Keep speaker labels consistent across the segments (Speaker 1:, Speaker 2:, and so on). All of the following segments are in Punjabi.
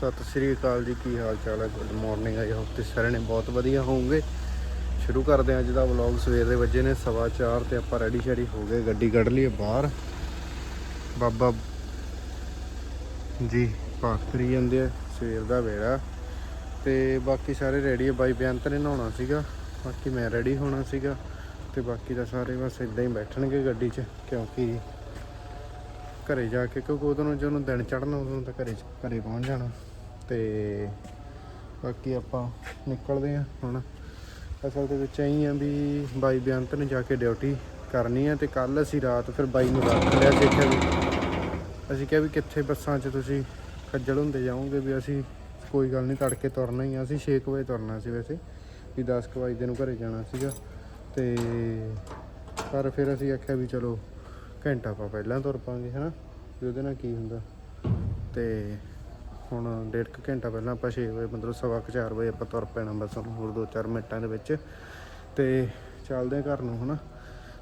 Speaker 1: ਸਤਿ ਸ੍ਰੀ ਅਕਾਲ ਜੀ, ਕੀ ਹਾਲ ਚਾਲ ਹੈ? ਗੁੱਡ ਮਾਰਨਿੰਗ ਆਈ ਹੋਪ ਤੇ ਸਾਰੇ ਨੇ ਬਹੁਤ ਵਧੀਆ ਹੋਵੋਗੇ। ਸ਼ੁਰੂ ਕਰਦੇ ਹਾਂ ਅੱਜ ਦਾ ਵਲੌਗ ਸਵੇਰ ਦੇ ਵਜੇ ਨੇ ਸਵਾ ਚਾਰ ਤੇ ਆਪਾਂ ਰੈਡੀ ਸ਼ੈਡੀ ਹੋ ਗਏ, ਗੱਡੀ ਕੱਢ ਲਈਏ ਬਾਹਰ। ਬਾਬਾ ਜੀ ਪਾਠ ਕਰੀ ਜਾਂਦੇ ਆ, ਸਵੇਰ ਦਾ ਵੇੜਾ ਤੇ ਬਾਕੀ ਸਾਰੇ ਰੈਡੀ ਆ ਬਾਈ ਬੇਅੰਤ ਨੇ ਨਹਾਉਣਾ ਸੀਗਾ, ਬਾਕੀ ਮੈਂ ਰੈਡੀ ਹੋਣਾ ਸੀਗਾ। ਤੇ ਬਾਕੀ ਤਾਂ ਸਾਰੇ ਬਸ ਇਦਾਂ ਹੀ ਬੈਠਣਗੇ ਗੱਡੀ 'ਚ, ਕਿਉਂਕਿ ਘਰੇ ਜਾ ਕੇ ਕਿਉਂਕਿ ਉਦੋਂ ਨੂੰ ਜਦੋਂ ਦਿਨ ਚੜ੍ਹਨਾ, ਉਦੋਂ ਤਾਂ ਘਰੇ ਘਰੇ ਪਹੁੰਚ ਜਾਣਾ। ਤੇ ਬਾਕੀ ਆਪਾਂ ਨਿਕਲਦੇ ਆ ਹੁਣ। ਅਸਲ ਦੇ ਵਿੱਚ ਐਂ ਆ ਵੀ ਬਾਈ ਬੇਅੰਤ ਨੇ ਜਾ ਕੇ ਡਿਊਟੀ ਕਰਨੀ ਆ ਤੇ ਕੱਲ ਅਸੀਂ ਰਾਤ ਫਿਰ ਬਾਈ ਨੂੰ ਰੱਖ ਲਿਆ ਦੇਖਿਆ ਵੀ। ਅਸੀਂ ਕਿਹਾ ਵੀ ਕਿੱਥੇ ਬੱਸਾਂ 'ਚ ਤੁਸੀਂ ਖੱਜਲ ਹੁੰਦੇ ਜਾਓਗੇ ਵੀ ਅਸੀਂ ਕੋਈ ਗੱਲ ਨਹੀਂ ਤੜਕੇ ਤੁਰਨਾ ਹੀ ਆ। ਅਸੀਂ 6 ਵਜੇ ਤੁਰਨਾ ਸੀ ਵੈਸੇ ਵੀ 10 ਕੁ ਵਜੇ ਨੂੰ ਘਰੇ ਜਾਣਾ ਸੀਗਾ ਤੇ ਪਰ ਫਿਰ ਅਸੀਂ ਆਖਿਆ ਵੀ ਚਲੋ ਘੰਟਾ ਆਪਾਂ ਪਹਿਲਾਂ ਤੁਰ ਪਾਂਗੇ, ਹਨਾ? ਵੀ ਉਹਦੇ ਨਾਲ ਕੀ ਹੁੰਦਾ? ਤੇ ਹੁਣ ਡੇਢ ਕੁ ਘੰਟਾ ਪਹਿਲਾਂ ਆਪਾਂ 6 ਵਜੇ, ਮਤਲਬ ਸਵਾ ਕੁ 4 ਵਜੇ ਆਪਾਂ ਤੁਰ ਪੈਣਾ ਬਸ ਹੁਣ ਹੋਰ 2-4 ਮਿੰਟਾਂ ਦੇ ਵਿੱਚ। ਤੇ ਚੱਲਦੇ ਆ ਘਰ ਨੂੰ ਹਨਾ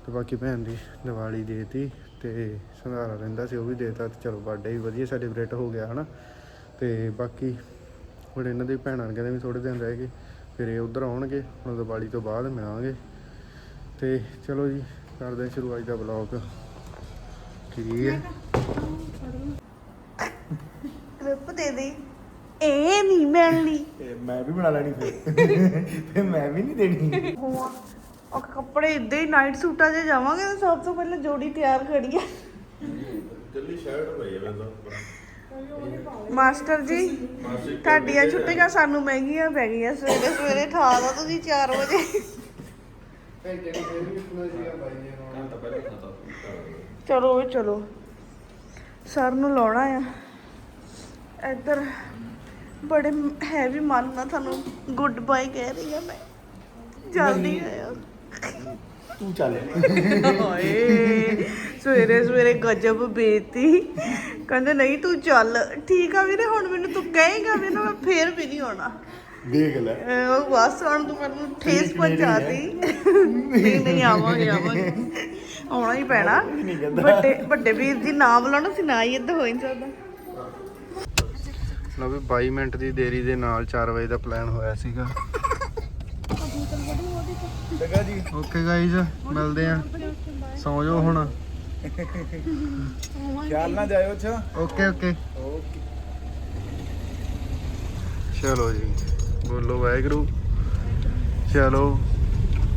Speaker 1: ਤੇ ਬਾਕੀ ਭੈਣ ਦੀ ਦੀਵਾਲੀ ਦੇਤੀ ਤੇ ਸੰਧਾਰਾ ਰਹਿੰਦਾ ਸੀ, ਉਹ ਵੀ ਦੇਤਾ ਤੇ ਚਲੋ ਬਰਥਡੇ ਵੀ ਵਧੀਆ ਸੈਲੀਬ੍ਰੇਟ ਹੋ ਗਿਆ, ਹਨਾ। ਤੇ ਬਾਕੀ ਹੁਣ ਇਹਨਾਂ ਦੇ ਭੈਣਾਂ ਕਹਿੰਦੇ ਵੀ ਥੋੜੇ ਦਿਨ ਰਹਿ ਗਏ, ਫਿਰ ਇਹ ਉਧਰ ਆਉਣਗੇ, ਹੁਣ ਦੀਵਾਲੀ ਤੋਂ ਬਾਅਦ ਮਿਲਾਂਗੇ ਤੇ ਚਲੋ ਜੀ, ਕਰਦੇ ਹਾਂ ਸ਼ੁਰੂ ਅੱਜ ਦਾ ਬਲੌਗ ਠੀਕ ਹੈ
Speaker 2: ਕਲਿੱਪ ਦੇ ਦੇ ਇਹ ਨਹੀਂ ਮਿਲਣੀ।
Speaker 3: ਮੈਂ ਵੀ ਬਣਾ ਲੈਣੀ ਫਿਰ। ਫਿਰ ਮੈਂ ਵੀ ਨਹੀਂ ਦੇਣੀ।
Speaker 2: ਹੋਆ ਉਹ ਕੱਪੜੇ ਇਦਾਂ ਹੀ ਨਾਈਟ ਸੂਟਾਂ 'ਚ ਜਾਵਾਂਗੇ ਤਾਂ ਸਭ ਤੋਂ ਪਹਿਲਾਂ ਜੋੜੀ ਤਿਆਰ ਕਰੀਏ।
Speaker 1: ਜੱਲੀ ਸ਼ਰਟ ਪਈ ਹੈ ਮੈਂ
Speaker 2: ਮਾਸਟਰ ਜੀ ਤੁਹਾਡੀਆਂ ਛੁੱਟੀਆਂ ਸਾਨੂੰ ਮਹਿੰਗੀਆਂ ਪੈ ਗਈਆਂ ਸਵੇਰੇ ਸਵੇਰੇ ਠਾ ਦੋ ਤੁਸੀਂ 4 ਵਜੇ। ਚਲੋ ਓਏ ਚਲੋ ਸਰ ਨੂੰ ਲਾਉਣਾ ਆ। ਇੱਧਰ ਬੜੇ ਹੈਵੀ ਮਨ ਨਾਲ ਤੁਹਾਨੂੰ ਗੁੱਡ ਬਾਏ ਕਹਿ ਰਹੀ ਆ ਮੈਂ। ਜਲਦੀ ਆਇਓ
Speaker 3: ਤੂੰ ਚੱਲ।
Speaker 2: ਹਾਏ ਸਵੇਰੇ ਸਵੇਰੇ ਗਜਬ ਬੇਤੀ ਕਹਿੰਦੇ ਨਹੀਂ ਤੂੰ ਚੱਲ। ਠੀਕ ਆ ਵੀਰੇ ਹੁਣ ਮੈਨੂੰ ਤੂੰ ਕਹੇਗਾ ਵੀ ਨਾ ਮੈਂ ਫੇਰ ਵੀ ਨਹੀਂ ਆਉਣਾ।
Speaker 3: ਦੇਖ ਲੈ।
Speaker 2: ਅਹ ਉਹ ਬਸ ਹੁਣ ਤੂੰ ਮੈਨੂੰ ਠੇਸ ਪਹੁੰਚਾਤੀ। ਨਹੀਂ ਨਹੀਂ ਆਵਾਂਗੇ ਆਵਾਂਗੇ। ਆਉਣਾ ਹੀ ਪੈਣਾ।
Speaker 3: ਨਹੀਂ ਕਹਿੰਦਾ।
Speaker 2: ਵੱਡੇ ਵੱਡੇ ਵੀਰ ਦੀ ਨਾਮ ਬੁਲਾਉਣਾ ਸੀ ਨਾ ਹੀ ਇੱਦਾਂ ਹੋ ਨਹੀਂ ਸਕਦਾ।
Speaker 1: ਲਓ ਵੀ 22 ਮਿੰਟ ਦੀ ਦੇਰੀ ਦੇ ਨਾਲ 4 ਵਜੇ ਦਾ ਪਲਾਨ ਹੋਇਆ ਸੀਗਾ।
Speaker 3: ਜਗਾ ਜੀ।
Speaker 1: ਓਕੇ ਗਾਈਜ਼ ਮਿਲਦੇ ਆ ਸੌ ਜਾਓ ਹੁਣ।
Speaker 3: ਖਿਆਲ ਨਾ ਜਾਇਓ ਅੱਛਾ।
Speaker 1: ਓਕੇ ਓਕੇ
Speaker 3: ਓਕੇ
Speaker 1: ਚਲੋ ਜੀ ਬੋਲੋ ਵਾਹਿਗੁਰੂ। ਚਲੋ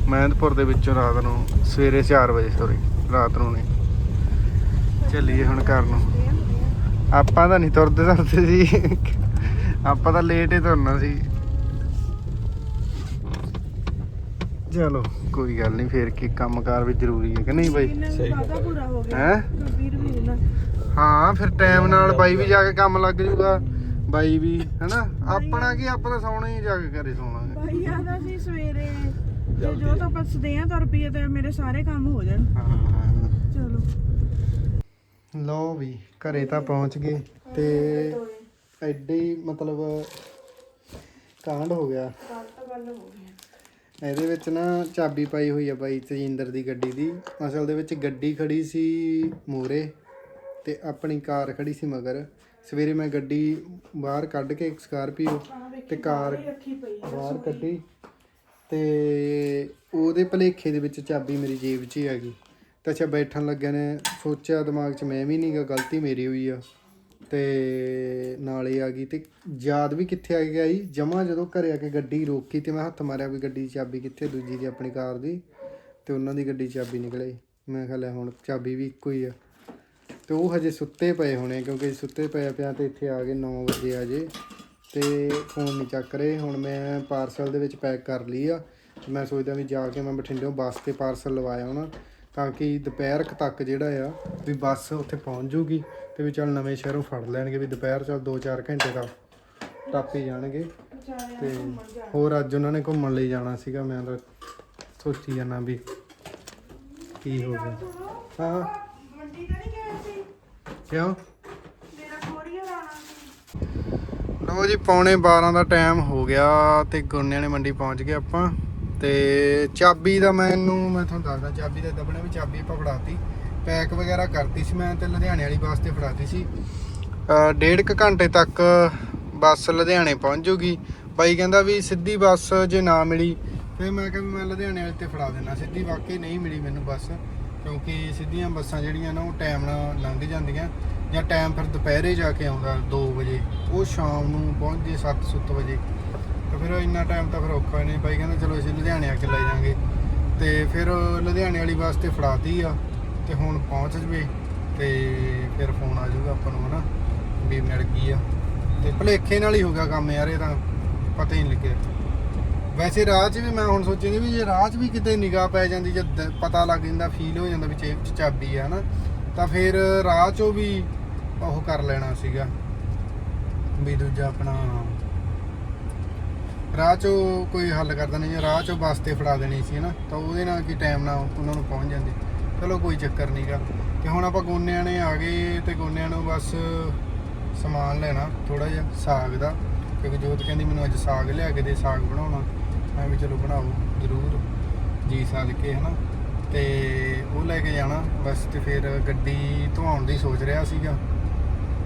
Speaker 1: ਮਹਿੰਦਪੁਰ ਦੇ ਵਿੱਚੋਂ ਰਾਤ ਨੂੰ ਸਵੇਰੇ 4 ਵਜੇ ਸੋਰੀ ਰਾਤ ਨੂੰ ਨੇ ਚੱਲੀਏ ਹੁਣ ਘਰ ਨੂੰ। ਆਪਾਂ ਤਾਂ ਨਹੀਂ ਤੁਰਦੇ ਤੁਰਦੇ ਸੀ। ਆਪਾਂ ਤਾਂ ਲੇਟ ਹੀ ਤੁਰਨਾ ਸੀ। ਚਲੋ ਕੋਈ ਗੱਲ ਨਹੀਂ ਫੇਰ ਕੀ ਕੰਮਕਾਰ ਵੀ ਜ਼ਰੂਰੀ ਹੈ ਕਿ ਨਹੀਂ ਬਾਈ?
Speaker 3: ਸਹੀ ਹੈ।
Speaker 2: ਹੋ?
Speaker 1: ਫਿਰ ਟਾਈਮ ਨਾਲ ਬਾਈ ਵੀ ਜਾ ਕੇ ਕੰਮ ਲੱਗ ਜਾਊਗਾ ਬਾਈ ਵੀ ਹੈਨਾ? ਆਪਣਾ ਕੀ ਆਪਾਂ ਤਾਂ ਸੌਣਾ ਹੀ ਜਾ ਕੇ ਘਰੇ ਸੌਣਾਗੇ
Speaker 2: ਭਾਈ ਆਦਾ ਸੀ ਸਵੇਰੇ ਜੇ ਜੋ ਤਾਂ ਪਸਦੇ ਆ ਤਾਂ ਰੁਪਈਏ ਤੇ ਮੇਰੇ ਸਾਰੇ ਕੰਮ ਹੋ ਜਾਣ।
Speaker 1: ਹਾਂ ਲਓ ਵੀ, ਘਰੇ ਤਾਂ ਪਹੁੰਚ ਗਏ ਤੇ ਐਡੀ ਮਤਲਬ ਕਾਂਡ ਹੋ ਗਿਆ। ਇਹਦੇ ਵਿੱਚ ਨਾ ਚਾਬੀ ਪਾਈ ਹੋਈ ਆ ਬਾਈ ਤਜਿੰਦਰ ਦੀ ਗੱਡੀ ਦੀ। ਅਸਲ ਦੇ ਵਿੱਚ ਗੱਡੀ ਖੜੀ ਸੀ ਮੂਰੇ ਤੇ ਆਪਣੀ ਕਾਰ ਖੜੀ ਸੀ ਮਗਰ। ਸਵੇਰੇ ਮੈਂ ਗੱਡੀ ਬਾਹਰ ਕੱਢ ਕੇ ਇੱਕ ਸਕਾਰਪੀਓ ਤੇ ਕਾਰ ਬਾਹਰ ਕੱਢੀ ਤੇ ਉਹਦੇ ਭਲੇਖੇ ਦੇ ਵਿੱਚ ਚਾਬੀ ਮੇਰੀ ਜੇਬ 'ਚ ਹੀ ਆ ਗਈ। ਤੇ ਅੱਛਾ ਬੈਠਣ ਲੱਗਿਆ ਨੇ, ਸੋਚਿਆ ਦਿਮਾਗ 'ਚ ਮੈਂ ਵੀ ਨਹੀਂਗਾ ਗਲਤੀ ਮੇਰੀ ਹੋਈ ਆ। ਤੇ ਨਾਲੇ ਆ ਗਈ ਤੇ ਯਾਦ ਵੀ ਕਿੱਥੇ ਆ ਗਿਆ ਜੀ ਜਮਾ ਜਦੋਂ ਘਰੇ ਆ ਕੇ ਗੱਡੀ ਰੋਕੀ ਤੇ ਮੈਂ ਹੱਥ ਮਾਰਿਆ ਵੀ ਗੱਡੀ ਦੀ ਚਾਬੀ ਕਿੱਥੇ ਦੂਜੀ ਦੀ ਆਪਣੀ ਕਾਰ ਦੀ, ਤੇ ਉਹਨਾਂ ਦੀ ਗੱਡੀ ਚਾਬੀ ਨਿਕਲੇ। ਮੈਂ ਕਿਹਾ ਲੈ ਹੁਣ ਚਾਬੀ ਵੀ ਇੱਕੋ ਹੀ ਆ। ਤੇ ਉਹ ਹਜੇ ਸੁੱਤੇ ਪਏ ਹੋਣੇ ਕਿਉਂਕਿ ਸੁੱਤੇ ਪਏ ਪਿਆ ਤੇ ਇੱਥੇ ਆ ਗਏ 9 ਵਜੇ ਆ ਜੇ। ਤੇ ਫੋਨ ਨਹੀਂ ਚੱਕ ਰਹੇ, ਹੁਣ ਮੈਂ ਪਾਰਸਲ ਦੇ ਵਿੱਚ ਪੈਕ ਕਰ ਲਈ ਆ। ਤੇ ਮੈਂ ਸੋਚਦਾ ਵੀ ਜਾ ਕੇ ਮੈਂ ਬਠਿੰਡੇੋਂ ਬੱਸ ਤੇ ਪਾਰਸਲ ਲਵਾਇਆ ਹੋਣਾ। ਤਾਂ ਕਿ ਦੁਪਹਿਰ ਕੁ ਤੱਕ ਜਿਹੜਾ ਆ, ਵੀ ਬੱਸ ਉੱਥੇ ਪਹੁੰਚ ਜੂਗੀ ਤੇ ਵੀ ਚੱਲ ਨਵੇਂ ਸ਼ਹਿਰੋਂ ਫੜ ਲੈਣਗੇ ਵੀ ਦੁਪਹਿਰ ਚੱਲ 2-4 ਘੰਟੇ ਦਾ ਟੱਪ ਹੀ ਜਾਣਗੇ। ਤੇ ਹੋਰ ਅੱਜ ਉਹਨਾਂ ਨੇ ਘੁੰਮਣ ਲਈ ਜਾਣਾ ਸੀਗਾ, ਮੈਂ ਤਾਂ ਸੋਚੀ ਜਾਂਦਾ ਵੀ ਕੀ ਹੋ ਗਿਆ। ਹਾਂ।
Speaker 2: ਮੰਡੀ ਤਾਂ ਨਹੀਂ ਗਏ ਸੀ
Speaker 1: ਕਿਉਂ?
Speaker 2: ਮੇਰਾ
Speaker 1: ਲਓ ਜੀ, ਪੌਣੇ 12 ਦਾ ਟਾਈਮ ਹੋ ਗਿਆ ਤੇ ਗੁਰਨਿਆਂ ਨੇ ਮੰਡੀ ਪਹੁੰਚ ਗਏ ਆਪਾਂ। ਤੇ ਚਾਬੀ ਦਾ ਮੈਨੂੰ, ਮੈਂ ਤੁਹਾਨੂੰ ਦੱਸਦਾ, ਚਾਬੀ ਦਾ ਦਬਣੇ ਵੀ ਚਾਬੀ ਆਪਾਂ ਫੜਾਤੀ। ਪੈਕ ਵਗੈਰਾ ਕਰਤੀ ਸੀ ਮੈਂ ਤੇ ਲੁਧਿਆਣੇ ਵਾਲੀ ਬੱਸ 'ਤੇ ਫੜਾਤੀ ਸੀ। ਡੇਢ ਕੁ ਘੰਟੇ ਤੱਕ ਬੱਸ ਲੁਧਿਆਣੇ ਪਹੁੰਚ ਜੂਗੀ। ਬਾਈ ਕਹਿੰਦਾ ਵੀ ਸਿੱਧੀ ਬੱਸ ਜੇ ਨਾ ਮਿਲੀ, ਫਿਰ ਮੈਂ ਕਿਹਾ ਵੀ ਮੈਂ ਲੁਧਿਆਣੇ ਵਾਲੇ ਤੇ ਫੜਾ ਦੇਣਾ ਸਿੱਧੀ ਵਾਕਈ ਨਹੀਂ ਮਿਲੀ ਮੈਨੂੰ ਬੱਸ, ਕਿਉਂਕਿ ਸਿੱਧੀਆਂ ਬੱਸਾਂ ਜਿਹੜੀਆਂ ਨਾ, ਉਹ ਟਾਈਮ ਨਾਲ ਲੰਘ ਜਾਂਦੀਆਂ। ਜਾਂ ਟਾਈਮ ਫਿਰ ਦੁਪਹਿਰੇ ਜਾ ਕੇ ਆਉਂਦਾ 2 ਵਜੇ। ਉਹ ਸ਼ਾਮ ਨੂੰ ਪਹੁੰਚਦੀ 7-7 ਵਜੇ। ਤਾਂ ਫਿਰ ਇੰਨਾ ਟਾਈਮ ਤਾਂ ਫਿਰ ਔਖਾ ਨਹੀਂ। ਬਾਈ ਕਹਿੰਦਾ, ਚਲੋ ਅਸੀਂ ਲੁਧਿਆਣੇ ਆ ਕੇ ਲੈ ਜਾਾਂਗੇ। ਤੇ ਫਿਰ ਲੁਧਿਆਣੇ ਵਾਲੀ ਬੱਸ ਤੇ ਫੜਾਤੀ ਆ, ਤੇ ਹੁਣ ਪਹੁੰਚ ਜਵੇ, ਤੇ ਫਿਰ ਫੋਨ ਆ ਜਾਊਗਾ ਆਪਾਂ ਨੂੰ, ਹਨਾ, ਵੀ ਮਿਲ ਗਈ ਆ। ਤੇ ਭਲੇਖੇ ਨਾਲ ਹੀ ਹੋ ਗਿਆ ਕੰਮ ਯਾਰ, ਇਹ ਤਾਂ ਪਤਾ ਹੀ ਨਹੀਂ ਲੱਗਿਆ। ਵੈਸੇ ਰਾਹ 'ਚ ਵੀ ਮੈਂ ਹੁਣ ਸੋਚਿਆ ਵੀ ਜੇ ਰਾਹ 'ਚ ਵੀ ਕਿਤੇ ਨਿਗਾਹ ਪੈ ਜਾਂਦੀ ਜਦ ਪਤਾ ਲੱਗ ਜਾਂਦਾ ਫੀਲ ਹੋ ਜਾਂਦਾ ਵੀ ਚੇਪ 'ਚ, ਚਾਬੀ ਆ, ਹਨਾ, ਤਾਂ ਫਿਰ ਰਾਹ 'ਚੋਂ ਵੀ ਉਹ ਕਰ ਲੈਣਾ ਸੀਗਾ। ਵੀ ਦੂਜਾ ਆਪਣਾ ਰਾਹ 'ਚੋਂ ਕੋਈ ਹੱਲ ਕਰਦਾ ਨਹੀਂ ਜਾਂ ਰਾਹ 'ਚੋਂ ਬੱਸ ਤੇ ਫੜਾ ਦੇਣੀ ਸੀ, ਹਨਾ। ਤਾਂ ਉਹਦੇ ਨਾਲ ਕੀ ਟਾਈਮ ਨਾਲ ਉਹਨਾਂ ਨੂੰ ਪਹੁੰਚ ਜਾਂਦੇ। ਚਲੋ, ਕੋਈ ਚੱਕਰ ਨਹੀਂਗਾ ਤੇ ਹੁਣ ਆਪਾਂ ਗੋਨਿਆਂ ਨੇ ਆ ਗਏ ਤੇ ਗੋਨਿਆਂ ਨੂੰ ਬਸ ਸਮਾਨ ਲੈਣਾ ਥੋੜਾ ਜਿਹਾ ਸਾਗ ਦਾ। ਕਿਉਂਕਿ ਜੋਤ ਕਹਿੰਦੀ ਮੈਨੂੰ ਅੱਜ ਸਾਗ ਲਿਆ ਕੇ ਦੇ, ਸਾਗ ਬਣਾਉਣਾ। ਮੈਂ ਵੀ ਚਲੋ ਬਣਾਓ ਜ਼ਰੂਰ। ਜੀ ਸਾਲ ਕੇ, ਹਨਾ। ਤੇ ਉਹ ਲੈ ਕੇ ਜਾਣਾ, ਬਸ ਤੇ ਫਿਰ ਗੱਡੀ ਧਵਾਉਣ ਦੀ ਸੋਚ ਰਿਹਾ ਸੀਗਾ।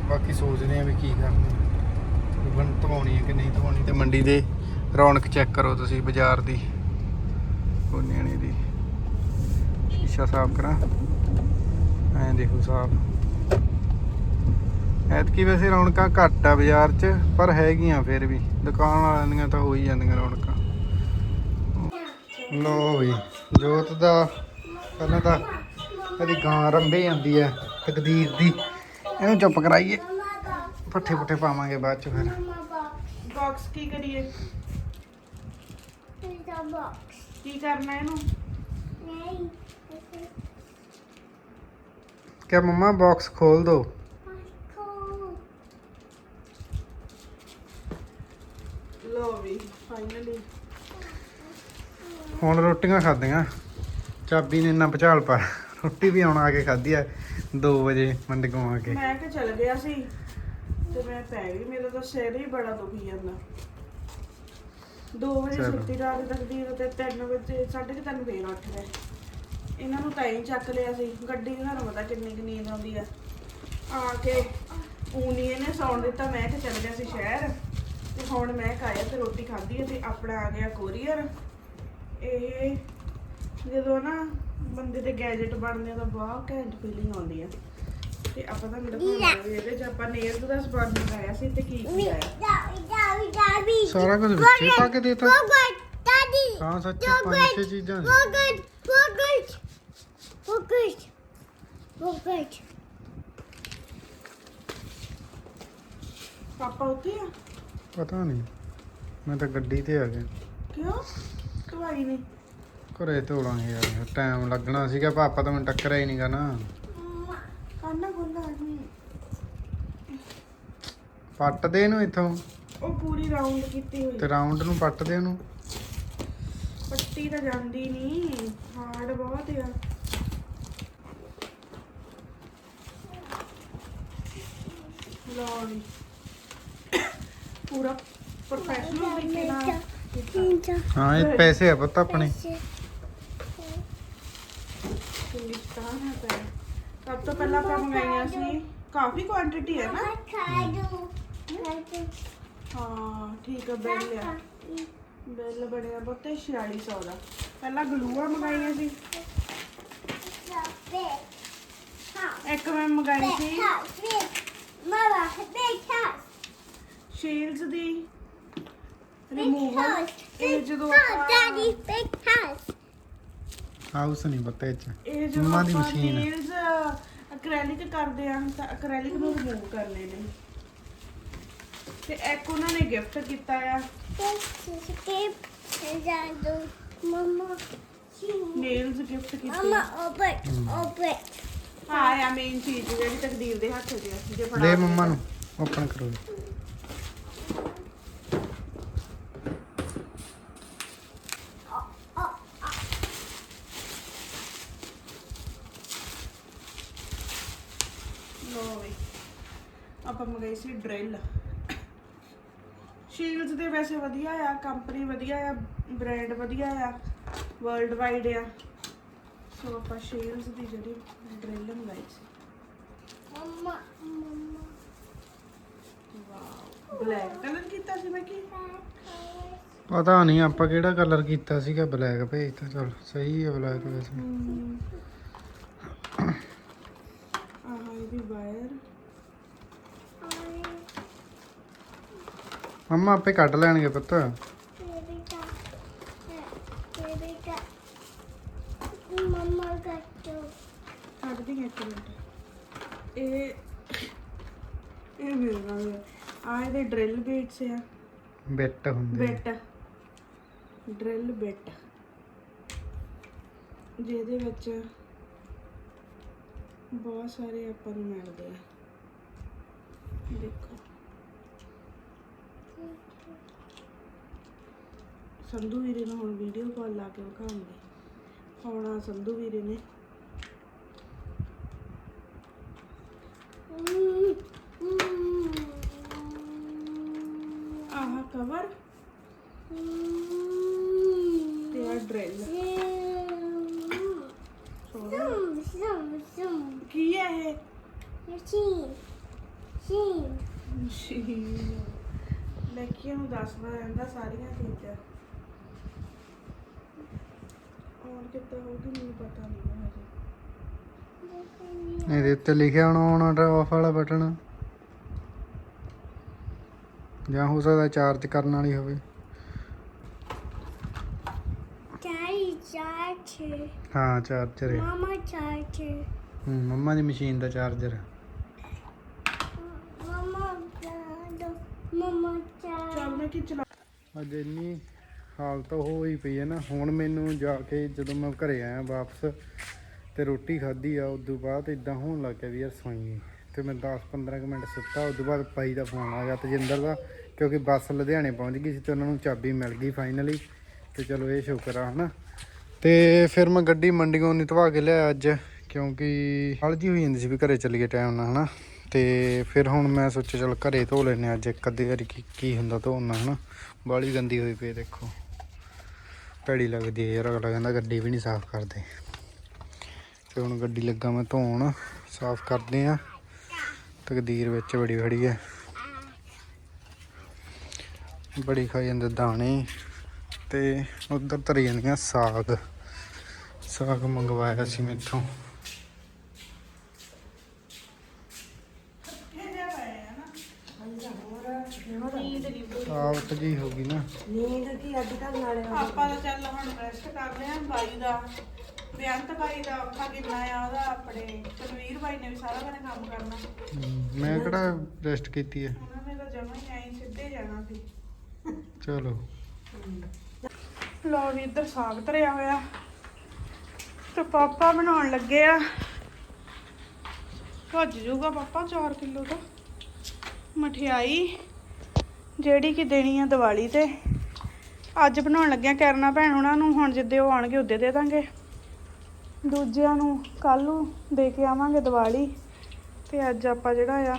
Speaker 1: ਬਾਕੀ ਸੋਚਦੇ ਆ ਵੀ ਕੀ ਕਰਨਾ। ਬਣ ਧਵਾਉਣੀ ਹੈ ਕਿ ਨਹੀਂ ਧਵਾਉਣੀ। ਤੇ ਮੰਡੀ ਦੇ ਰੌਣਕ ਚੈੱਕ ਕਰੋ ਤੁਸੀਂ ਬਾਜ਼ਾਰ ਦੀ। ਕੋਨਿਆਣੀ ਦੀ। ਸ਼ੀਸ਼ਾ ਸਾਫ਼ ਕਰਾਂ। ਐਂ ਦੇਖੋ ਸਾਫ਼। ਐਤਕੀ ਵੈਸੇ ਰੌਣਕਾਂ ਘੱਟ ਆ ਬਾਜ਼ਾਰ 'ਚ, ਪਰ ਹੈਗੀਆਂ ਫਿਰ ਵੀ। ਦੁਕਾਨ ਵਾਲਿਆਂ ਦੀਆਂ ਤਾਂ ਹੋ ਹੀ ਜਾਂਦੀਆਂ ਰੌਣਕਾਂ। ਲੋ ਵੀ, ਜੋਤ ਦਾ ਪਹਿਲਾਂ ਤਾਂ ਇਹਦੀ ਗਾਂ ਰੰਬੇ ਜਾਂਦੀ ਹੈ ਤਕਦੀਰ ਦੀ। ਇਹਨੂੰ ਚੁੱਪ ਕਰਾਈਏ। ਪੱਠੇ ਪੁੱਠੇ ਪਾਵਾਂਗੇ ਬਾਅਦ ਚ ਫਿਰ।
Speaker 2: ਬਾਕਸ ਕੀ ਕਰੀਏ? ਕੀ ਕਰਨਾ ਇਹਨੂੰ?
Speaker 1: ਕਿਆ ਮੰਮਾ ਬਾਕਸ ਖੋਲ ਦੋ।
Speaker 2: ਲੋ ਵੀ ਫਾਈਨਲੀ
Speaker 1: ਹੁਣ ਰੋਟੀਆਂ ਖਾਧੀਆਂ। ਚਾਬੀ ਨੇ ਇੰਨਾ ਭਚਾਲ ਪਾ ਰੋਟੀ ਵੀ ਆਉਣ ਆ ਕੇ ਖਾਧੀ ਆ 2 ਵਜੇ ਮੰਡੀ ਆ ਕੇ।
Speaker 2: ਮੈਂ ਕਿ ਚਲ ਗਿਆ ਸੀ ਤੇ ਮੈਂ ਪੈ ਗਈ। ਮੇਰਾ ਤਾਂ ਸਿਰ ਹੀ ਬੜਾ ਦੁਖੀ ਜਾਂਦਾ। 2 ਵਜੇ। ਸੁੱਤੀ ਰਾਤ ਤੱਕ ਦੀ ਤੇ 3 ਵਜੇ 3:30 ਫੇਰ ਉੱਠ ਗਏ। ਇਹਨਾਂ ਨੂੰ ਤਾਂ ਹੀ ਚੱਕ ਲਿਆ ਸੀ ਗੱਡੀ ਦੀ ਤੁਹਾਨੂੰ ਪਤਾ ਕਿੰਨੀ ਕੁ ਨੀਂਦ ਆਉਂਦੀ ਆ। ਆ ਕੇ ਊਨੀ ਇਹਨੇ ਸੌਣ ਦਿੱਤਾ ਮੈਂ ਕਿ ਚੱਲ ਗਿਆ ਸੀ ਸ਼ਹਿਰ। ਤੇ ਹੁਣ ਮੈਂ ਖਾਇਆ ਤੇ ਰੋਟੀ ਖਾਧੀ ਹੈ ਤੇ ਆਪਣਾ ਆ ਗਿਆ ਕੋਰੀਅਰ। ਇਹ ਜਦੋਂ ਨਾ ਬੰਦੇ ਦੇ ਗੈਜਟ ਬਣਦੇ ਆ ਤਾਂ ਬਹੁਤ ਘੈਂਟ ਫੀਲਿੰਗ ਆਉਂਦੀ ਆ। ਤੇ ਆਪਾਂ ਤਾਂ ਦਿਖਾਉਂਦੇ ਵੀ ਇਹਦੇ ਚ ਆਪਾਂ ਨੇਲਸ ਦਾ ਸਪਾਨ ਮੰਗਾਇਆ ਸੀ ਤੇ ਕੀ ਕੀ ਆਇਆ?
Speaker 1: ਸਾਰਾ ਕੁਝ ਵਿੱਚੇ ਪਾ ਕੇ ਦੇਤਾ। ਹਾਂ ਸੱਚ ਪੰਜ ਛੇ ਚੀਜ਼ਾਂ ਨੇ।
Speaker 2: ਪਾਪਾ ਉੱਥੇ ਆ?
Speaker 1: ਪਤਾ ਨਹੀਂ। ਮੈਂ ਤਾਂ ਗੱਡੀ ਤੇ ਆ ਗਿਆ।
Speaker 2: ਕਿਉਂ? ਦਵਾਈ ਨਹੀਂ।
Speaker 1: ਘਰੇ ਧੋਲਾਂਗੇ ਯਾਰ। ਟਾਈਮ ਲੱਗਣਾ ਸੀਗਾ ਪਾਪਾ ਤਾਂ ਮੈਨੂੰ ਟੱਕਰਿਆ ਹੀ ਨਹੀਂਗਾ ਨਾ
Speaker 2: ਕਾਨਾ ਖੋਲਾ ਨਹੀਂ
Speaker 1: ਪੱਟ ਦੇ ਇਹਨੂੰ ਇੱਥੋਂ?
Speaker 2: ਉਹ ਪੂਰੀ ਰਾਉਂਡ ਕੀਤੀ ਹੋਈ।
Speaker 1: ਤੇ ਰਾਉਂਡ ਨੂੰ ਪੱਟ ਦੇ ਉਹਨੂੰ?
Speaker 2: ਪੱਟੀ ਤਾਂ ਜਾਂਦੀ ਨਹੀਂ ਹਾਰਡ ਬਹੁਤ ਆ। ਲਓ ਜੀ। ਪੂਰਾ ਪ੍ਰੋਫੈਸ਼ਨਲ ਤਰੀਕੇ ਨਾਲ। ਕੀਤਾ।
Speaker 1: ਹਾਂ ਇਹ ਪੈਸੇ ਆ ਪੁੱਤ ਆਪਣੇ।
Speaker 2: ਹੈ ਸਭ ਤੋਂ ਪਹਿਲਾਂ ਆਪਾਂ ਮੰਗਾਈਆਂ ਸੀ। ਕਾਫੀ ਕੁਆਂਟੀਟੀ ਹੈ ਨਾ। ਹਾਂ ਠੀਕ ਹੈ ਬਿੱਲ ਆ ਬਿੱਲ ਬਣਿਆ ਬਹੁਤੇ 4600 ਦਾ। ਪਹਿਲਾਂ ਗਲੂਆਂ ਮੰਗਾਈਆਂ ਸੀ। ਇੱਕ ਮੈਂ ਮੰਗਾਈ ਸੀ। ਸ਼ੀਲਡਸ ਦੀ ਰਿਮੂਵਲ ਇਹ ਜਦੋਂ ਆਪਾਂ
Speaker 1: ਹਾਊਸ ਨਹੀਂ ਇਹ ਚ।
Speaker 2: ਇਹ ਜਦੋਂ
Speaker 1: ਮੰਮਾ ਦੀ
Speaker 2: ਆਪਾਂ
Speaker 1: ਮਸ਼ੀਨ ਆ।
Speaker 2: nails ਅਕ੍ਰੈਲਿਕ ਕਰਦੇ ਆ ਤਾਂ ਅਕ੍ਰੈਲਿਕ ਨੂੰ ਰਿਮੂਵ ਕਰਨੇ ਨੇ। ਤੇ ਇੱਕ ਉਹਨਾਂ ਨੇ ਗਿਫਟ ਕੀਤਾ ਆ। ਨੇਲਸ ਗਿਫਟ ਕੀਤੇ। ਆ ਹਾਂ ਆ ਮੇਨ ਚੀਜ਼ ਜਿਹੜੀ ਤਕਦੀਰ ਦੇ ਹੱਥ 'ਚ ਆ ਜੇ ਫੜਾ
Speaker 1: ਦੇ ਮੰਮਾ ਨੂੰ ਓਪਨ ਕਰੋ।
Speaker 2: ਲੋ ਵੀ ਆਪਾਂ ਮੰਗਾਈ ਸੀ ਡਰਿਲ। ਸ਼ੀਲਡਸ ਦੇ ਵੈਸੇ ਵਧੀਆ ਆ ਕੰਪਨੀ ਵਧੀਆ ਆ ਬ੍ਰਾਂਡ ਵਧੀਆ ਆ ਵਰਲਡ ਵਾਈਡ ਆ। ਸੋ ਆਪਾਂ ਸ਼ੀਲਡਸ ਦੀ ਜਿਹੜੀ ਡਰਿਲ ਮੰਗਾਈ ਸੀ। ਵਾਓ ਬਲੈਕ ਮੈਂ ਕੀ
Speaker 1: ਪਤਾ ਨਹੀਂ ਆਪਾਂ ਕਿਹੜਾ ਕਲਰ ਕੀਤਾ ਸੀਗਾ ਬਲੈਕ ਭੇਜਤਾ ਚਲ ਸਹੀ ਹੈ ਬਲੈਕ ਵੈਸੇ।
Speaker 2: ਆਹ ਇਹਦੀ ਵਾਇਰ
Speaker 1: ਮੰਮਾ ਆਪੇ ਕੱਢ ਲੈਣਗੇ ਪੁੱਤ
Speaker 2: ਕੱਢਦੀ ਹਾਂ ਇੱਕ ਮਿੰਟ ਇਹ ਇਹ ਮੇਰੇ ਨਾਲ ਆ ਇਹਦੇ ਡਰਿਲ ਬੀਟਸ ਆ
Speaker 1: ਬਿੱਟ ਹੁੰਦੇ
Speaker 2: ਬਿੱਟ ਡਰਿਲ ਬਿੱਟ ਜਿਹਦੇ ਵਿੱਚ ਬਹੁਤ ਸਾਰੇ ਆਪਾਂ ਨੂੰ ਮਿਲਦੇ ਆ ਦੇਖੋ ਸੰਧੂ ਵੀਰੇ ਨੂੰ ਹੁਣ ਵੀਡੀਓ ਕਾਲ ਲਾ ਕੇ ਵਿਖਾਉਂਗੇ। ਆਉਣਾ ਸੰਧੂ ਵੀਰੇ ਨੇ। ਆਹ ਕਵਰ ਤੇ ਆ ਡਰਿਲ ਕੀ ਹੈ ਇਹ? ਮਸ਼ੀਨ ਲੈਕੀਆਂ ਨੂੰ ਦੱਸਦਾ ਰਹਿੰਦਾ ਸਾਰੀਆਂ ਚੀਜ਼ਾਂ ਔਰ ਕਿੱਦਾਂ ਹੋਊਗੀ ਮੈਨੂੰ ਪਤਾ ਨਹੀਂ ਹੈ ਹਜੇ
Speaker 1: ਇਹਦੇ ਉੱਤੇ ਲਿਖਿਆ ਹੋਣਾ ਆਨ ਆਫ ਵਾਲਾ ਬਟਨ ਜਾਂ ਹੋ ਸਕਦਾ ਚਾਰਜ ਕਰਨ ਵਾਲੀ ਹੋਵੇ ਹਾਂ ਚਾਰਜਰ ਹੈ
Speaker 4: Mama charger.
Speaker 1: ਹੂੰ ਮੰਮਾ ਦੀ ਮਸ਼ੀਨ ਦਾ charger
Speaker 4: Mama dad. Mama dad.
Speaker 2: ਚੱਲ ਮੈਂ ਕੀ ਚਲਾ
Speaker 1: ਅੱਜ ਇੰਨੀ ਹਾਲਤ ਹੋਈ ਪਈ ਹੈ ਨਾ। ਹੁਣ ਮੈਨੂੰ ਜਾ ਕੇ ਜਦੋਂ ਮੈਂ ਘਰੇ ਆਇਆ ਵਾਪਸ ਤੇ ਰੋਟੀ ਖਾਧੀ ਆ, ਉਦੋਂ ਬਾਅਦ ਇਦਾਂ ਹੋਣ ਲੱਗ ਗਿਆ ਵੀ ਯਾਰ ਸੋਈਏ ਤੇ ਮੈਂ 10-15 ਕੁ ਮਿੰਟ ਸੁੱਤਾ, ਉਦੋਂ ਬਾਅਦ ਪਾਈ ਦਾ ਫੋਨ ਆ ਗਿਆ ਤਜਿੰਦਰ ਦਾ, ਕਿਉਂਕਿ ਬੱਸ ਲੁਧਿਆਣੇ ਪਹੁੰਚ ਗਈ ਸੀ ਤੇ ਉਹਨਾਂ ਨੂੰ ਚਾਬੀ ਮਿਲ ਗਈ ਫਾਈਨਲੀ ਤੇ ਚਲੋ ਇਹ ਸ਼ੁਕਰ ਆ, ਹਨਾ। ਤੇ ਫਿਰ ਮੈਂ ਗੱਡੀ ਮੰਡੀੋਂ ਨਿਤਵਾ ਕੇ ਲਿਆ ਅੱਜ, ਕਿਉਂਕਿ ਹਲਜੀ ਹੋਈ ਜਾਂਦੀ ਸੀ ਵੀ ਘਰੇ ਚੱਲੀਏ ਟਾਈਮ ਨਾਲ, ਹਨਾ। ਤੇ ਫਿਰ ਹੁਣ ਮੈਂ ਸੋਚਿਆ ਚਲ ਘਰੇ ਧੋ ਲੈਨੇ ਅੱਜ, ਇੱਕ ਅੱਧੀ ਵਾਰੀ ਕੀ ਕੀ ਹੁੰਦਾ ਧੋਣਾ ਹਨਾ। ਬਾਲੀ ਗੰਦੀ ਹੋਈ ਪਈ ਦੇਖੋ। ਭੈੜੀ ਲੱਗਦੀ ਹੈ ਯਾਰ, ਅਗਲਾ ਕਹਿੰਦਾ ਗੱਡੀ ਵੀ ਨਹੀਂ ਸਾਫ਼ ਕਰਦੇ। ਤੇ ਹੁਣ ਗੱਡੀ ਲੱਗਾ ਮੈਂ ਧੋਣ, ਸਾਫ਼ ਕਰਦੇ ਆ ਤਕਦੀਰ ਵਿੱਚ ਬੜੀ ਖੜੀ ਹੈ। ਬੜੀ ਖਾ ਜਾਂਦੇ ਦਾਣੇ। ਤੇ ਉਧਰ ਧਰੀ ਜਾਂਦੀਆਂ ਸਾਗ। ਸਾਗ ਮੰਗਵਾਇਆ ਸੀ ਮੈਥੋਂ। ਸਾਫਤ ਜੀ ਹੋ ਗਈ ਨਾ।
Speaker 2: ਆਪਾਂ ਤਾਂ ਚੱਲ ਹੁਣ ਰੈਸਟ ਕਰ ਰਹੇ ਆ ਬਾਈ ਦਾ। ਬੇਅੰਤ ਬਾਈ ਦਾ ਔਖਾ ਕਿੰਨਾ ਆ ਉਹਦਾ ਆਪਣੇ ਤਨਵੀਰ ਬਾਈ ਨੇ ਵੀ ਸਾਰਾ ਦਿਨ ਕੰਮ ਕਰਨਾ।
Speaker 1: ਹਮ, ਮੈਂ ਕਿਹੜਾ ਰੈਸਟ ਕੀਤੀ ਹੈ
Speaker 2: ਉਹਨਾਂ ਨੇ ਤਾਂ ਜਮਾ ਹੀ ਆਈ ਸਿੱਧੇ ਜਾਣਾ ਸੀ।
Speaker 1: ਚਲੋ।
Speaker 2: ਲੋ ਵੀ ਇੱਧਰ ਸਾਗ ਧਰਿਆ ਹੋਇਆ। ਤੇ ਪਾਪਾ ਬਣਾਉਣ ਲੱਗੇ ਆ। ਭੱਜ ਜਾਊਗਾ ਪਾਪਾ 4 ਕਿਲੋ ਦਾ। ਮਠਿਆਈ। ਜਿਹੜੀ ਕਿ ਦੇਣੀ ਆ ਦੀਵਾਲੀ ਤੇ। ਅੱਜ ਬਣਾਉਣ ਲੱਗਿਆ ਕਰਨਾ ਭੈਣ ਉਹਨਾਂ ਨੂੰ, ਹੁਣ ਜਿੱਦੇ ਉਹ ਆਣਗੇ ਉਹਦੇ ਦੇ ਦਾਂਗੇ। ਦੂਜਿਆਂ ਨੂੰ ਕੱਲ ਨੂੰ ਦੇ ਕੇ ਆਵਾਂਗੇ ਦੀਵਾਲੀ। ਤੇ ਅੱਜ ਆਪਾਂ ਜਿਹੜਾ ਆ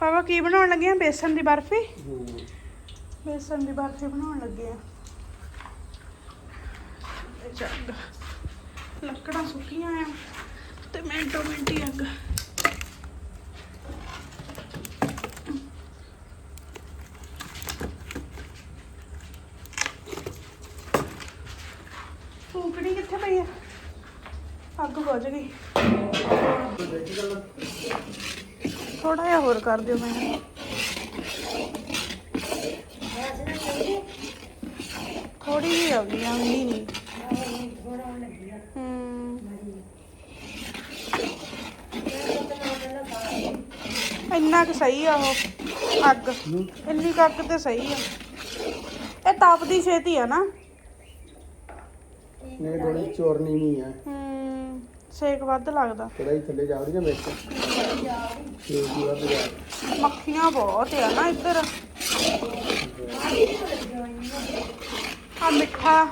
Speaker 2: ਪਾਪਾ ਕੀ ਬਣਾਉਣ ਲੱਗੇ ਆ ਬੇਸਨ ਦੀ ਬਰਫੀ? ਬੇਸਨ ਦੀ ਬਰਫੀ ਬਣਾਉਣ ਲੱਗੇ ਆ ਲੱਕੜਾਂ ਸੁੱਕੀਆਂ ਆ ਤੇ ਮਿੰਟੋ ਮਿੰਟ ਹੀ ਅੱਗ ਫੂਕਣੀ ਕਿੱਥੇ ਪਈ ਆ ਅੱਗ ਬੁਝ ਗਈ ਥੋੜਾ ਜਿਹਾ ਹੋਰ ਕਰ ਦਿਓ ਮੈਂ ਥੋੜੀ ਜਿਹੀ ਆ ਗਈ ਆਉਂਦੀ ਨਹੀਂ ਇੰਨਾ ਕੁ ਸਹੀ ਆ ਉਹ ਅੱਗ। ਇੰਨੀ ਕੁ ਅੱਗ ਤੇ ਸਹੀ ਆ। ਇਹ ਤਪਦੀ ਛੇਤੀ ਆ ਨਾ।
Speaker 3: ਨੇ ਥੋੜੀ ਚੋਰਨੀ ਨਹੀਂ ਹੈ।
Speaker 2: ਹਮ ਸੇਕ ਵੱਧ ਲੱਗਦਾ।
Speaker 3: ਕੜਾਈ ਥੱਲੇ ਜਾ ਰਹੀ ਹੈ ਵਿੱਚ। ਤੇ ਕੀ ਵੱਧ ਜਾ
Speaker 2: ਮੱਖੀਆਂ ਬਹੁਤ ਆ ਨਾ ਇੱਧਰ। ਆ ਮਿੱਠਾ।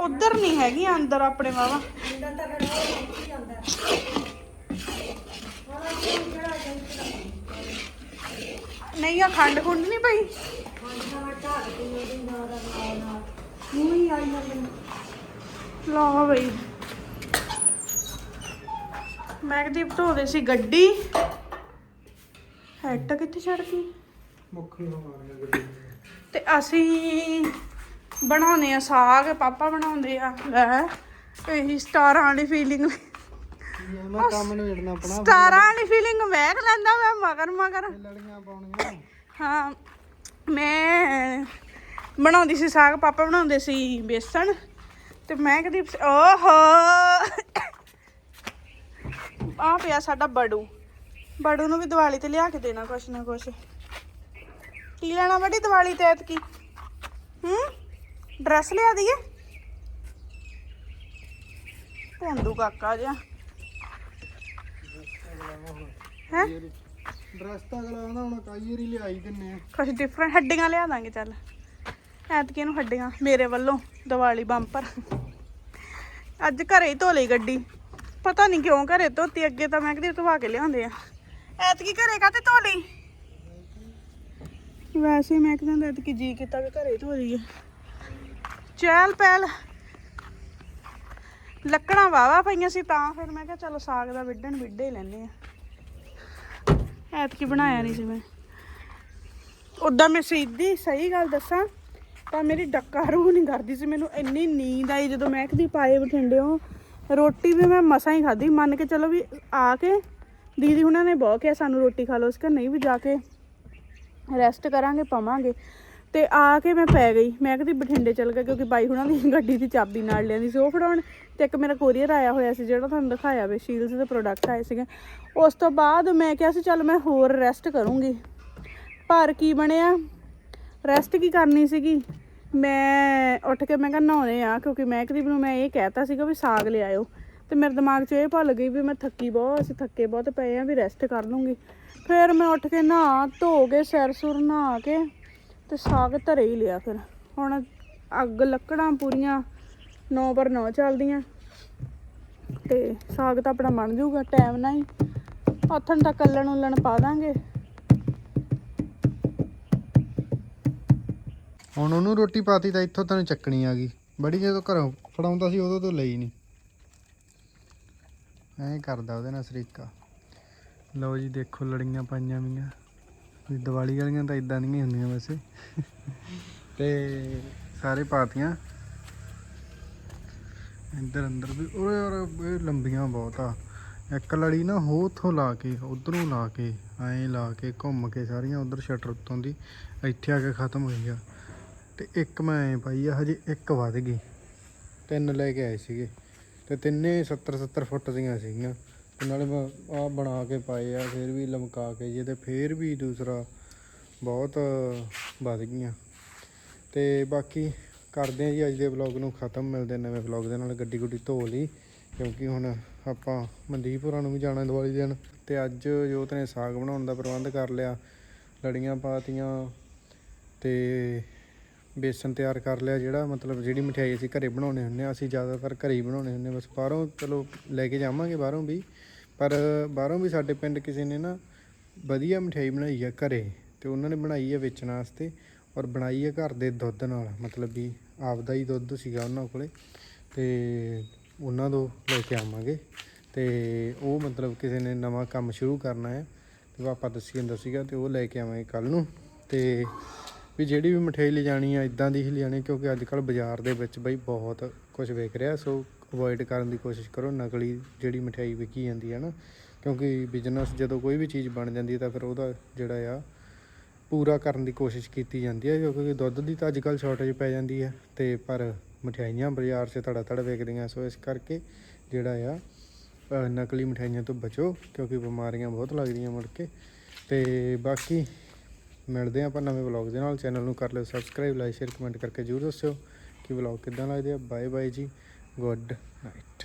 Speaker 2: ਉਧਰ ਨਹੀਂ ਹੈਗੀ ਅੰਦਰ ਆਪਣੇ ਵਾਵਾ ਨਹੀਂ ਆ ਖੰਡ ਖੁੰਡ ਨਹੀਂ ਪਈ? ਲਾ ਬਈ। ਮੈਗਦੀਪ ਧੋਦੇ ਸੀ ਗੱਡੀ। ਹੈਟ ਕਿੱਥੇ ਛੱਡ ਗਈ?
Speaker 1: ਮੁੱਖੀਆਂ ਮਾਰੀਆਂ ਗੱਡੀ
Speaker 2: ਤੇ ਅਸੀਂ ਬਣਾਉਨੇ ਆ ਸਾਗ ਪਾਪਾ ਬਣਾਉਂਦੇ ਆ ਲੈ ਇਹੀ ਸਟਾਰਾਂ ਵਾਲੀ ਫੀਲਿੰਗ
Speaker 1: ਮੈਂ ਕੰਮ ਨਿਬੇੜਨਾ ਆਪਣਾ।
Speaker 2: ਸਟਾਰਾਂ ਵਾਲੀ ਫੀਲਿੰਗ ਵੇਖ ਲੈਂਦਾ ਮੈਂ ਮਗਰ ਮਗਰ।
Speaker 1: ਲੜੀਆਂ ਪਾਉਣੀਆਂ।
Speaker 2: ਹਾਂ ਮੈਂ ਬਣਾਉਂਦੀ ਸੀ ਸਾਗ ਪਾਪਾ ਬਣਾਉਂਦੇ ਸੀ ਬੇਸਣ। ਤੇ ਮੈਂ ਕਦੀ ਓਹੋ! ਆ ਪਿਆ ਸਾਡਾ ਬੜੂ। ਬੜੂ ਨੂੰ ਵੀ ਦੀਵਾਲੀ ਤੇ ਲਿਆ ਕੇ ਦੇਣਾ ਕੁਛ ਨਾ ਕੁਛ। ਕੀ ਲੈਣਾ ਬੜੀ ਦੀਵਾਲੀ ਤੇ ਐਤਕੀ? ਹੂੰ? ਡਰੈਸ ਲਿਆ ਦਈਏ ਭੋਂਦੂ ਕਾਕਾ ਜਿਹਾ। ਹੈ?
Speaker 1: ਡਰੈਸ ਤਾਂ ਅਗਲਾ ਆਉਂਦਾ ਹੁਣ ਕਾਈ ਰੀ ਲਿਆਈ ਦਿੰਨੇ ਆ।
Speaker 2: ਕੁਛ ਡਿਫਰੈਂਟ ਹੱਡੀਆਂ ਲਿਆ ਦਾਂਗੇ ਚੱਲ। ਐਤਕੀ ਨੂੰ ਹੱਡੀਆਂ ਮੇਰੇ ਵੱਲੋਂ ਦੀਵਾਲੀ ਬੰਪਰ। ਅੱਜ ਘਰੇ ਹੀ ਧੋ ਲਈ ਗੱਡੀ। ਪਤਾ ਨਹੀਂ ਕਿਉਂ ਘਰੇ ਧੋਤੀ, ਅੱਗੇ ਤਾਂ ਮੈਂ ਕਦੀ ਧਵਾ ਕੇ ਲਿਆਉਂਦੇ ਆ। ਐਤਕੀ ਘਰੇ ਕਾਤੇ ਧੋ ਲਈ? ਵੈਸੇ ਮੈਂ ਕਹਿੰਦਾ ਐਤਕੀ ਜੀ ਕੀਤਾ ਕਿ ਘਰੇ ਧੋ ਲਈਏ। ਚਹਿਲ ਪਹਿਲ ਲੱਕੜਾਂ ਵਾਵਾ ਪਈਆਂ ਸੀ, ਤਾਂ ਫਿਰ ਮੈਂ ਕਿਹਾ ਚਲੋ ਸਾਗ ਦਾ ਵਿੱਢਣ ਵਿੱਢੇ ਹੀ ਆ। ਐਤਕੀ ਬਣਾਇਆ ਨਹੀਂ ਸੀ ਮੈਂ। ਉਦਾਂ ਮੈਂ ਸਿੱਧੀ ਸਹੀ ਗੱਲ ਦੱਸਾਂ, ਤਾਂ ਮੇਰੀ ਡੱਕਾ ਰੂਹ ਨਹੀਂ ਕਰਦੀ ਸੀ ਮੈਨੂੰ, ਇੰਨੀ ਨੀਂਦ ਆਈ ਜਦੋਂ ਮੈਂ ਕਦੀ ਪਾਏ ਬਠਿੰਡਿਓ। ਰੋਟੀ ਵੀ ਮੈਂ ਮਸਾਂ ਹੀ ਖਾਧੀ, ਮੰਨ ਕੇ ਚਲੋ ਵੀ ਆ ਕੇ ਦੀਦੀ ਹੁਣਾਂ ਨੇ ਬਹੁਤ ਕਿਹਾ ਸਾਨੂੰ ਰੋਟੀ ਖਾ ਲਓ ਇਸ ਕਰ ਨਹੀਂ ਵੀ ਜਾ ਕੇ ਰੈਸਟ ਕਰਾਂਗੇ, ਪਵਾਂਗੇ। ਤੇ ਆ ਕੇ ਮੈਂ ਪੈ ਗਈ, ਮੈਂ ਕਦੀ ਬਠਿੰਡੇ ਚਲ ਗਿਆ ਕਿਉਂਕਿ ਬਾਈ ਹੁਣਾਂ ਦੀ ਗੱਡੀ ਦੀ ਚਾਬੀ ਨਾਲ ਲਿਆਂਦੀ ਸੀ ਉਹ ਫੜਾਉਣ ਤੇ ਇੱਕ ਮੇਰਾ ਕੋਰੀਅਰ ਆਇਆ ਹੋਇਆ ਸੀ, ਜਿਹੜਾ ਤੁਹਾਨੂੰ ਦਿਖਾਇਆ ਵੇ ਸ਼ੀਲਸ ਦੇ ਪ੍ਰੋਡਕਟ ਆਏ ਸੀਗੇ। ਉਸ ਤੋਂ ਬਾਅਦ ਮੈਂ ਕਿਹਾ ਸੀ, ਚੱਲ ਮੈਂ ਹੋਰ ਰੈਸਟ ਕਰੂੰਗੀ। ਪਰ ਕੀ ਬਣਿਆ? ਰੈਸਟ ਕੀ ਕਰਨੀ ਸੀਗੀ? ਮੈਂ ਉੱਠ ਕੇ ਮੈਂ ਕਿਹਾ ਨਹਾਉਣੇ ਆ, ਕਿਉਂਕਿ ਮੈਂ ਕਰੀਬ ਨੂੰ ਮੈਂ ਇਹ ਕਹਿਤਾ ਸੀਗਾ ਵੀ ਸਾਗ ਲਿਆਇਓ ਤੇ ਮੇਰੇ ਦਿਮਾਗ 'ਚ ਇਹ ਭੁੱਲ ਗਈ ਵੀ ਮੈਂ ਥੱਕੀ ਬਹੁਤ, ਅਸੀਂ ਥੱਕੇ ਬਹੁਤ ਪਏ ਆ, ਵੀ ਰੈਸਟ ਕਰ ਲੂੰਗੀ। ਫਿਰ ਮੈਂ ਉੱਠ ਕੇ ਨਹਾ, ਧੋ ਕੇ, ਸਿਰ ਸੁਰ ਨਹਾ ਕੇ ਤੇ ਸਾਗ ਧਰੇ ਹੀ ਲਿਆ ਫਿਰ। ਹੁਣ ਅੱਗ ਲੱਕੜਾਂ ਪੂਰੀਆਂ 9 ਪਰ 9 ਚੱਲਦੀਆਂ। ਤੇ ਸਾਗ ਤਾਂ ਆਪਣਾ ਬਣ ਜਾਊਗਾ ਟਾਈਮ ਨਾਲ ਹੀ। ਹੱਥਨ ਤੱਕ ਕੱਲਣ ਉਲਣ ਪਾ ਦਾਂਗੇ।
Speaker 1: ਹੁਣ ਉਹਨੂੰ ਰੋਟੀ ਪਾਤੀ ਤਾਂ ਇੱਥੋਂ ਤੈਨੂੰ ਚੱਕਣੀ ਆ ਗਈ। ਬੜੀ ਜਦੋਂ ਘਰੋਂ ਫੜਾਉਂਦਾ ਸੀ ਉਦੋਂ ਤੋਂ ਲਈ ਨਹੀਂ ਐਂ ਕਰਦਾ ਉਹਦੇ ਨਾਲ ਸਰੀਕਾ। ਲਓ ਜੀ, ਦੇਖੋ ਲੜੀਆਂ ਪਾਈਆਂ ਵੀਆਂ। ਵੀ ਦੀਵਾਲੀ ਵਾਲੀਆਂ ਤਾਂ ਇਦਾਂ ਨਹੀਂ ਹੁੰਦੀਆਂ ਵੈਸੇ। ਤੇ ਸਾਰੇ ਪਾਤੀਆਂ। ਇੱਧਰ ਅੰਦਰ ਵੀ ਓਏ ਯਾਰ ਲੰਬੀਆਂ ਬਹੁਤ ਆ। ਇੱਕ ਲੜੀ ਨਾ ਹੋ ਉੱਥੋਂ ਲਾ ਕੇ, ਉਧਰੋਂ ਲਾ ਕੇ, ਐਂ ਲਾ ਕੇ ਘੁੰਮ ਕੇ ਸਾਰੀਆਂ ਉਧਰ ਸ਼ਟਰ ਉੱਤੋਂ ਦੀ ਇੱਥੇ ਆ ਕੇ ਖਤਮ ਹੋਈ ਆ। ਤੇ ਇੱਕ ਮੈਂ ਐਂ ਪਾਈ ਆ, ਹਜੇ ਇੱਕ ਵੱਧ ਗਈ। ਤਿੰਨ ਲੈ ਕੇ ਆਏ ਸੀਗੇ। ਤੇ ਤਿੰਨੇ 70 70 ਫੁੱਟ ਦੀਆਂ ਸੀਗੀਆਂ। ਤੇ ਨਾਲੇ ਮੈਂ ਆ ਬਣਾ ਕੇ ਪਾਏ ਆ, ਫਿਰ ਵੀ ਲਮਕਾ ਕੇ ਜੇ ਤੇ ਫਿਰ ਵੀ ਦੂਸਰਾ ਬਹੁਤ ਵੱਧ ਗਈਆਂ। ਤੇ ਬਾਕੀ ਕਰਦੇ ਆ ਜੀ ਅੱਜ ਦੇ ਵਲੌਗ ਨੂੰ ਖਤਮ। ਮਿਲਦੇ ਨਵੇਂ ਵਲੌਗ ਦੇ ਨਾਲ। ਗੱਡੀ ਗੁੱਡੀ ਧੋ ਲਈ, ਕਿਉਂਕਿ ਹੁਣ ਆਪਾਂ ਮਨਦੀਪੁਰਾਂ ਨੂੰ ਵੀ ਜਾਣਾ ਦੀਵਾਲੀ ਦਿਨ। ਤੇ ਅੱਜ ਜੋਤ ਨੇ ਸਾਗ ਬਣਾਉਣ ਦਾ ਪ੍ਰਬੰਧ ਕਰ ਲਿਆ। ਲੜੀਆਂ ਪਾਤੀਆਂ ਤੇ ਬੇਸਨ ਤਿਆਰ ਕਰ ਲਿਆ ਜਿਹੜਾ, ਮਤਲਬ ਜਿਹੜੀ ਮਠਿਆਈ ਅਸੀਂ ਘਰੇ ਬਣਾਉਣੇ ਹੁੰਦੇ ਆ ਅਸੀਂ ਜ਼ਿਆਦਾਤਰ ਘਰੇ ਹੀ ਬਣਾਉਣੇ ਹੁੰਦੇ ਹਾਂ। ਬਸ ਬਾਹਰੋਂ, ਚਲੋ ਲੈ ਕੇ ਜਾਵਾਂਗੇ ਬਾਹਰੋਂ ਵੀ, ਪਰ ਬਾਹਰੋਂ ਵੀ ਸਾਡੇ ਪਿੰਡ ਕਿਸੇ ਨੇ ਨਾ ਵਧੀਆ ਮਠਿਆਈ ਬਣਾਈ ਆ ਘਰੇ ਤੇ ਉਹਨਾਂ ਨੇ ਬਣਾਈ ਆ ਵੇਚਣ ਵਾਸਤੇ ਔਰ ਬਣਾਈ ਆ ਘਰ ਦੇ ਦੁੱਧ ਨਾਲ, ਮਤਲਬ ਵੀ ਆਪਦਾ ਹੀ ਦੁੱਧ ਸੀਗਾ ਉਹਨਾਂ ਕੋਲੇ ਤੇ ਉਹਨਾਂ ਤੋਂ ਲੈ ਕੇ ਆਵਾਂਗੇ ਤੇ ਉਹ ਮਤਲਬ ਕਿਸੇ ਨੇ ਨਵਾਂ ਕੰਮ ਸ਼ੁਰੂ ਕਰਨਾ ਹੈ ਤੇ ਪਾਪਾ ਦੱਸੀ ਜਾਂਦਾ ਸੀਗਾ ਤੇ ਉਹ ਲੈ ਕੇ ਆਵਾਂਗੇ ਕੱਲ ਨੂੰ ਤੇ ਵੀ ਜਿਹੜੀ ਵੀ ਮਠਿਆਈ ਲਿਜਾਣੀ ਆ ਇਦਾਂ ਦੀ ਹੀ ਲਿਜਾਣੀ, ਕਿਉਂਕਿ ਅੱਜ ਕੱਲ ਬਾਜ਼ਾਰ ਦੇ ਵਿੱਚ ਬਈ ਬਹੁਤ ਕੁਝ ਵਿਕ ਰਿਹਾ, ਸੋ ਅਵੋਇਡ ਕਰਨ ਦੀ ਕੋਸ਼ਿਸ਼ ਕਰੋ, ਨਕਲੀ ਜਿਹੜੀ ਮਠਿਆਈ ਵਿਕੀ ਜਾਂਦੀ ਹੈ ਨਾ, ਕਿਉਂਕਿ ਬਿਜ਼ਨਸ ਜਦੋਂ ਕੋਈ ਵੀ ਚੀਜ਼ ਬਣ ਜਾਂਦੀ ਤਾਂ ਫਿਰ ਉਹਦਾ ਜਿਹੜਾ ਆ, ਪੂਰਾ ਕਰਨ ਦੀ ਕੋਸ਼ਿਸ਼ ਕੀਤੀ ਜਾਂਦੀ ਹੈ ਕਿਉਂਕਿ ਦੁੱਧ ਦੀ ਤਾਂ ਅੱਜ ਕੱਲ ਸ਼ਾਰਟੇਜ ਪੈ ਜਾਂਦੀ ਹੈ ਤੇ ਪਰ ਮਠਿਆਈਆਂ ਬਾਜ਼ਾਰ 'ਚ ਧੜਾ ਧੜ ਵਿਕਦੀਆਂ, ਸੋ ਇਸ ਕਰਕੇ ਜਿਹੜਾ ਆ ਨਕਲੀ ਮਠਿਆਈਆਂ ਤੋਂ ਬਚੋ, ਕਿਉਂਕਿ ਬਿਮਾਰੀਆਂ ਬਹੁਤ ਲੱਗਦੀਆਂ ਮੁੜ ਕੇ, ਤੇ ਬਾਕੀ ਮਿਲਦੇ ਹਾਂ ਆਪਾਂ ਨਵੇਂ ਵਲੌਗ ਦੇ ਨਾਲ। ਚੈਨਲ ਨੂੰ ਕਰ ਲਿਓ ਸਬਸਕ੍ਰਾਈਬ ਲਾਈਕ ਸ਼ੇਅਰ ਕਮੈਂਟ ਕਰਕੇ ਜਰੂਰ ਦੱਸਿਓ ਕਿ ਵਲੌਗ ਕਿੱਦਾਂ ਲੱਗਦੇ ਆ। ਬਾਏ ਬਾਏ ਜੀ। Good night